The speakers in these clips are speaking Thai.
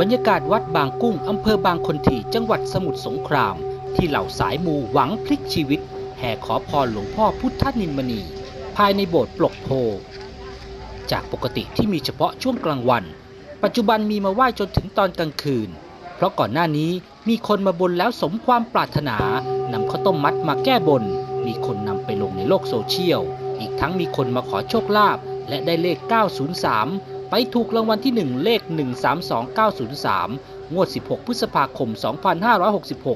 บรรยากาศวัดบางกุ้งอำเภอบางคนทีจังหวัดสมุทรสงคราม ที่เหล่าสายมูหวังพลิกชีวิต แห่ขอพรหลวงพ่อพุทธนินมณี ภายในโบสถ์ปลกโพ จากปกติที่มีเฉพาะช่วงกลางวัน ปัจจุบันมีมาไหว้จนถึงตอนกลางคืน เพราะก่อนหน้านี้มีคนมาบนแล้วสมความปรารถนานำข้าวต้มมัดมาแก้บน มีคนนำไปลงในโลกโซเชียล อีกทั้งมีคนมาขอโชคลาภและได้เลข 903 ไปถูกรางวัลที่ 1 เลข 132903 งวด 16 พฤษภาคม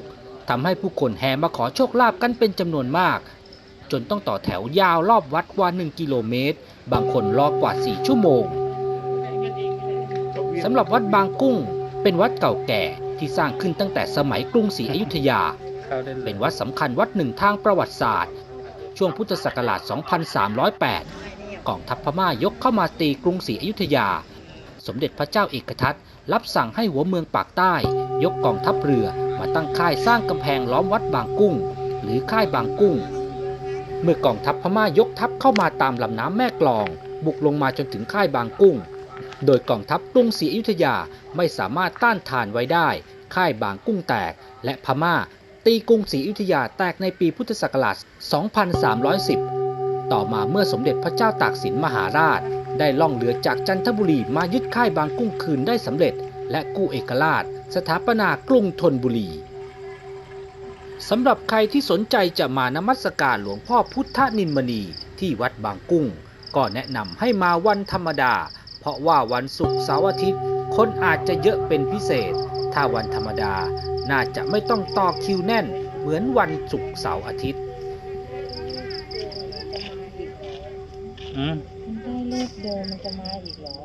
2566 ทำให้ผู้คนแห่มาขอโชคลาภกันเป็นจำนวนมาก จนต้องต่อแถวยาวรอบวัดกว่า 1 กิโลเมตร บางคนรอกว่า 4 ชั่วโมง สำหรับวัดบางกุ้ง เป็นวัดเก่าแก่ที่สร้างขึ้นตั้งแต่สมัยกรุงศรีอยุธยา เป็นวัดสำคัญวัดหนึ่งทางประวัติศาสตร์ ช่วงพุทธศักราช 2308 กองทัพพม่ายกเข้ามาตีกรุงศรีอยุธยา สมเด็จพระเจ้าเอกทัตรับสั่งให้หัวเมืองปากใต้ ยกกองทัพเรือมาตั้งค่ายสร้างกำแพงล้อมวัดบางกุ้ง หรือค่ายบางกุ้ง เมื่อกองทัพพม่ายกทัพเข้ามาตามลำน้ำแม่กลอง บุกลงมาจนถึงค่ายบางกุ้ง โดยกองทัพกรุงศรีอยุธยาไม่สามารถต้านทานไว้ได้ ค่ายบางกุ้งแตก และพม่าตีกรุงศรีอยุธยาแตกในปีพุทธศักราช 2310 ต่อมาเมื่อสมเด็จพระเจ้าตากสินมหาราช ได้ล่องเรือจากจันทบุรีมายึดค่ายบางกุ้งคืนได้สำเร็จ และกู้เอกราช สถาปนากรุงธนบุรีสำหรับใครที่สนใจจะมานมัสการหลวงพ่อพุทธนินมณีที่วัดบางกุ้ง ก็แนะนำให้มาวันธรรมดา เพราะว่าวันศุกร์เสาร์อาทิตย์ คนอาจจะเยอะเป็นพิเศษ ถ้าวันธรรมดา น่าจะไม่ต้องต่อคิวแน่น เหมือนวันศุกร์เสาร์อาทิตย์ อืม มันได้เลขเดิมมันจะมาอีกเหรอ